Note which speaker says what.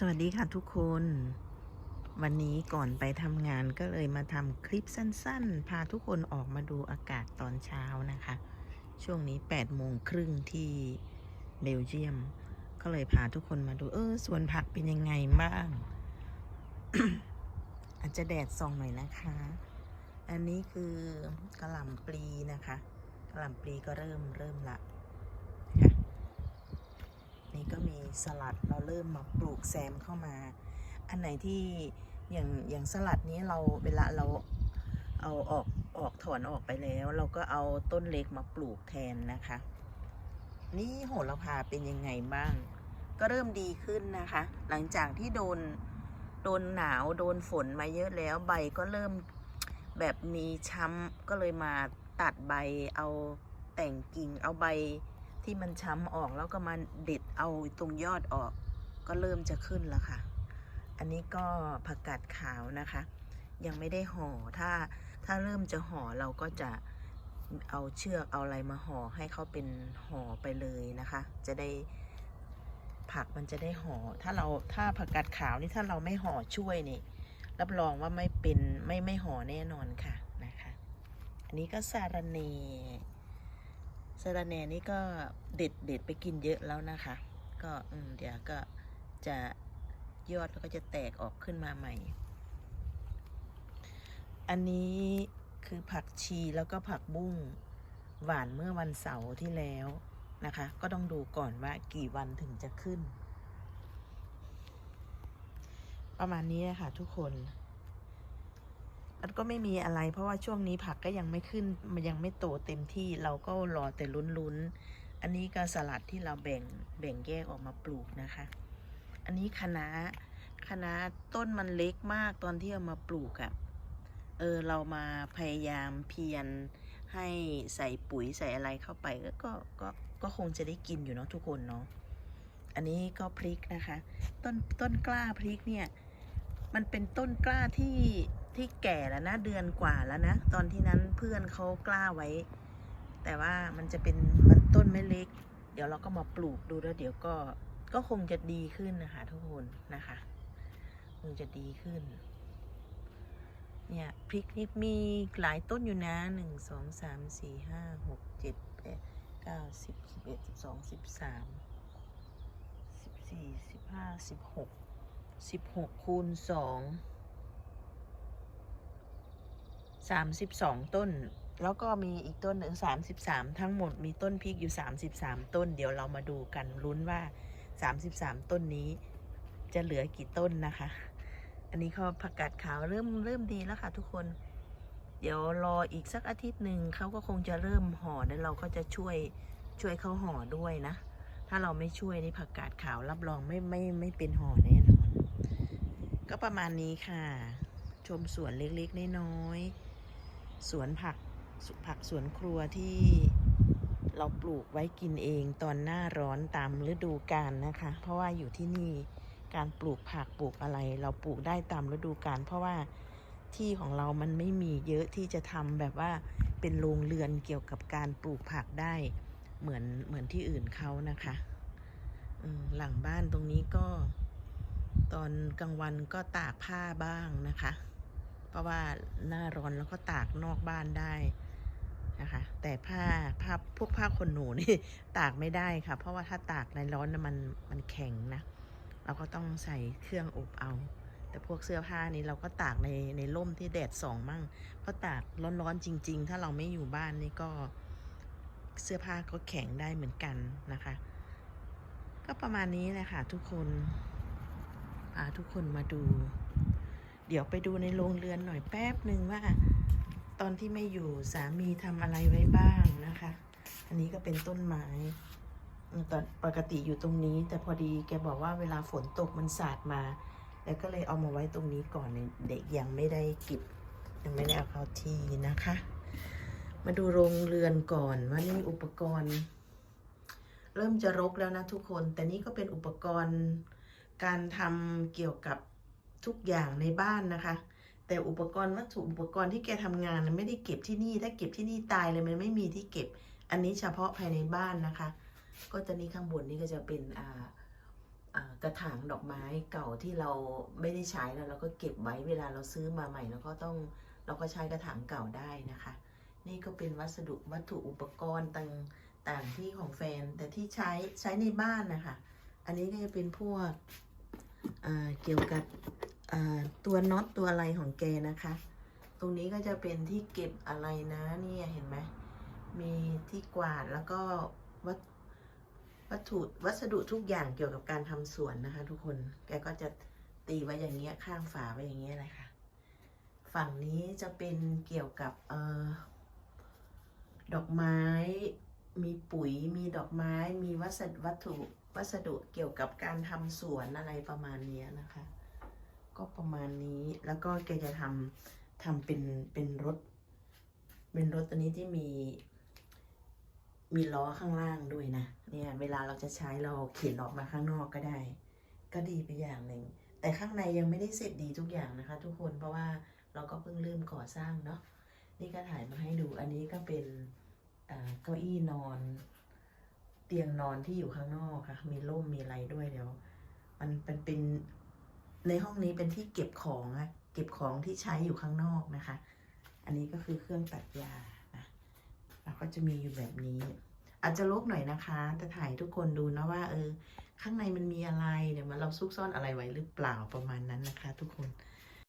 Speaker 1: สวัสดีค่ะทุกคน วันนี้ก่อนไปทำงานก็เลยมาทำคลิปสั้นๆ พาทุกคนออกมาดูอากาศตอนเช้านะคะ ช่วงนี้8โมงครึ่งที่เบลเยียม ก็เลยพาทุกคนมาดู เออสวนผักเป็นยังไงบ้าง อาจจะแดดส่องหน่อยนะคะ อันนี้คือกระหล่ำปลีนะคะกระหล่ำปลีก็เริ่มเริ่มละค่ะ นี่ก็มีสลัดเราเริ่มมาปลูกแซมเข้ามา อันไหนที่อย่างอย่างสลัดนี้เราเวลาเราเอาออกออกถอนออกไปแล้ว เราก็เอาต้นเล็กมาปลูกแทนนะคะ นี่โหระพาเป็นยังไงบ้าง ก็เริ่มดีขึ้นนะคะ หลังจากที่โดนโดนหนาวโดนฝนมาเยอะแล้วใบก็เริ่มแบบมีช้ำก็เลยมาตัดใบเอาแต่งกิ่งเอาใบ ที่มันช้ำออกแล้วก็มาเด็ดเอาตรงยอดออก ก็เริ่มจะขึ้นแล้วค่ะ อันนี้ก็ผักกาดขาวนะคะ ยังไม่ได้ห่อถ้าถ้าเริ่มจะห่อเราก็จะเอาเชือกเอาอะไรมาห่อให้เขาเป็นห่อไปเลยนะคะ จะได้ผักมันจะได้ห่อ ถ้าเราถ้าผักกาดขาวนี่ถ้าเราไม่ห่อช่วยนี่ รับรองว่าไม่เป็นไม่ไม่ห่อแน่นอนค่ะนะคะ อันนี้ก็สาระเน สะระแหน่นี่ก็เด็ดเด็ดไปกินเยอะแล้วนะคะ ก็อเดี๋ยวก็จะยอดแล้วก็จะแตกออกขึ้นมาใหม่ อันนี้คือผักชีแล้วก็ผักบุ้งหวานเมื่อวันเสาร์ที่แล้วนะคะ ก็ต้องดูก่อนว่ากี่วันถึงจะขึ้น ประมาณนี้นะคะทุกคน มันก็ไม่มีอะไร เพราะว่าช่วงนี้ผักก็ยังไม่ขึ้น มันยังไม่โตเต็มที่เราก็รอแต่ลุ้นๆ อันนี้ก็สลัดที่เราแบ่งแบ่งแยกออกมาปลูกนะคะ อันนี้คะน้าคะน้าต้นมันเล็กมากตอนที่เอามาปลูกอะเออเรามาพยายามเพียรให้ใส่ปุ๋ยใส่อะไรเข้าไปก็ก็ก็ก็คงจะได้กินอยู่เนาะทุกคนเนาะอันนี้ก็พริกนะคะ ต้นต้นกล้าพริกเนี่ย มันเป็นต้นกล้าที่ ที่แก่แล้วนะ เดือนกว่าแล้วนะ ตอนที่นั้นเพื่อนเขากล้าไว้ แต่ว่ามันจะเป็นมันต้นไม่เล็ก เดี๋ยวเราก็มาปลูกดูแล้ว เดี๋ยวก็ก็คงจะดีขึ้นนะคะทุกคนนะคะคงจะดีขึ้น เนี่ยพริกนี่มีหลายต้นอยู่นะหนึ่งสองสามสี่ห้าหกเจ็ดแปดเก้าสิบสิบเอ็ดสิบสองสิบสามสิบสี่สิบห้าสิบหกสิบหกคูณสอง สามสิบสองต้น แล้วก็มีอีกต้นหนึ่งสามสิบสามทั้งหมดมีต้นพริกอยู่สามสิบสามต้น เดี๋ยวเรามาดูกันลุ้นว่าสามสิบสามต้นนี้จะเหลือกี่ต้นนะคะ อันนี้เขาผักกาดขาวเริ่มเริ่มดีแล้วค่ะทุกคน เดี๋ยวรออีกสักอาทิตย์หนึ่งเขาก็คงจะเริ่มห่อแล้วเราก็จะช่วยช่วยเขาห่อด้วยนะ ถ้าเราไม่ช่วยนี่ผักกาดขาวรับรองไม่ไม่ไม่เป็นห่อแน่นอน ก็ประมาณนี้ค่ะ ชมสวนเล็กๆน้อยๆ สวนผักสผักสวนครัวที่เราปลูกไว้กินเองตอนหน้าร้อนตามฤดูกาลนะคะ เพราะว่าอยู่ที่นี่การปลูกผักปลูกอะไร เราปลูกได้ตามฤดูกาลเพราะว่าที่ของเรามันไม่มีเยอะที่จะทำแบบว่าเป็นโรงเรือนเกี่ยวกับการปลูกผักได้เหมือนเหมือนที่อื่นเขานะคะหลังบ้านตรงนี้ก็ ตอนกลางวันก็ตากผ้าบ้างนะคะ ราะว่าหน้าร้อนแล้วก็ตากนอกบ้านได้นะคะ แต่ผ้าผ้าพวกผ้าขนหนูนี่ตากไม่ได้ค่ะ เพราะว่าถ้าตากในร้อนนะมันมันแข็งนะ เราก็ต้องใส่เครื่องอบเอา แต่พวกเสื้อผ้านี้เราก็ตากในในร่มที่แดดส่องมั่ง เพราะตากร้อนๆจริง ๆ ถ้าเราไม่อยู่บ้านนี่ก็เสื้อผ้าก็แข็งได้เหมือนกันนะคะ ก็ประมาณนี้แหละค่ะทุกคนพาทุกคนมาดู เดี๋ยวไปดูในโรงเรือนหน่อยแป๊บหนึ่งว่า ตอนที่ไม่อยู่สามีทำอะไรไว้บ้างนะคะ อันนี้ก็เป็นต้นไม้ตอนปกติอยู่ตรงนี้ แต่พอดีแกบอกว่าเวลาฝนตกมันสาดมา แล้วก็เลยเอามาไว้ตรงนี้ก่อนเนี่ยเด็กยังไม่ได้เก็บยังไม่ได้เอาเข้าที่นะคะ มาดูโรงเรือนก่อนว่านี่อุปกรณ์ เริ่มจะรกแล้วนะทุกคน แต่นี่ก็เป็นอุปกรณ์การทำเกี่ยวกับ ทุกอย่างในบ้านนะคะ แต่อุปกรณ์วัตถุอุปกรณ์ที่แกทำงานน่ะไม่ได้เก็บที่นี่ ถ้าเก็บที่นี่ตายเลยมันไม่มีที่เก็บ อันนี้เฉพาะภายในบ้านนะคะ ก็จะนี่ข้างบนนี่ก็จะเป็นอ่ากระถางดอกไม้เก่าที่เราไม่ได้ใช้แล้วเราก็เก็บไว้เวลาเราซื้อมาใหม่เราก็ต้องเราก็ใช้กระถางเก่าได้นะคะ นี่ก็เป็นวัสดุวัตถุอุปกรณ์ต่างต่างที่ของแฟนแต่ที่ใช้ใช้ในบ้านนะคะ อันนี้ก็จะเป็นพวกเกี่ยวกับ ตัวน็อตตัวอะไรของแกนะคะ ตรงนี้ก็จะเป็นที่เก็บอะไรนะเนี่ยเห็นไหมมีที่กวาดแล้วก็วัตวัตถุวัสดุทุกอย่างเกี่ยวกับการทำสวนนะคะ ทุกคนแกก็จะตีไว้อย่างเงี้ยข้างฝาไว้อย่างเงี้ยเลยค่ะฝั่งนี้จะเป็นเกี่ยวกับเออดอกไม้ มีปุ๋ยมีดอกไม้ มีวัสดุวัตถุวัสดุเกี่ยวกับการทำสวนอะไรประมาณนี้นะคะ ก็ประมาณนี้แล้วก็แกจะทำทำเป็นเป็นรถ เป็นรถตัวนี้ที่มี มีล้อข้างล่างด้วยนะเนี่ยเวลาเราจะใช้เราเข็นออกมาข้างนอกก็ได้ ก็ดีไปอย่างหนึ่ง แต่ข้างในยังไม่ได้เสร็จดีทุกอย่างนะคะ ทุกคนเพราะว่าเราก็เพิ่งเริ่มก่อสร้างเนาะนี่ก็ถ่ายมาให้ดูอันนี้ก็เป็นเก้าอี้นอน เตียงนอนที่อยู่ข้างนอกค่ะ มีร่มมีอะไรด้วยเดี๋ยว มันเป็นเป็น ในห้องนี้เป็นที่เก็บของอะเก็บของที่ใช้อยู่ข้างนอกนะคะ อันนี้ก็คือเครื่องตัดยานะแล้วก็จะมีอยู่แบบนี้ อาจจะลกหน่อยนะคะแต่ถ่ายทุกคนดูนะว่าเออข้างในมันมีอะไรเดี๋ยวมันเราซุกซ่อนอะไรไว้หรือเปล่าประมาณนั้นนะคะ ทุกคน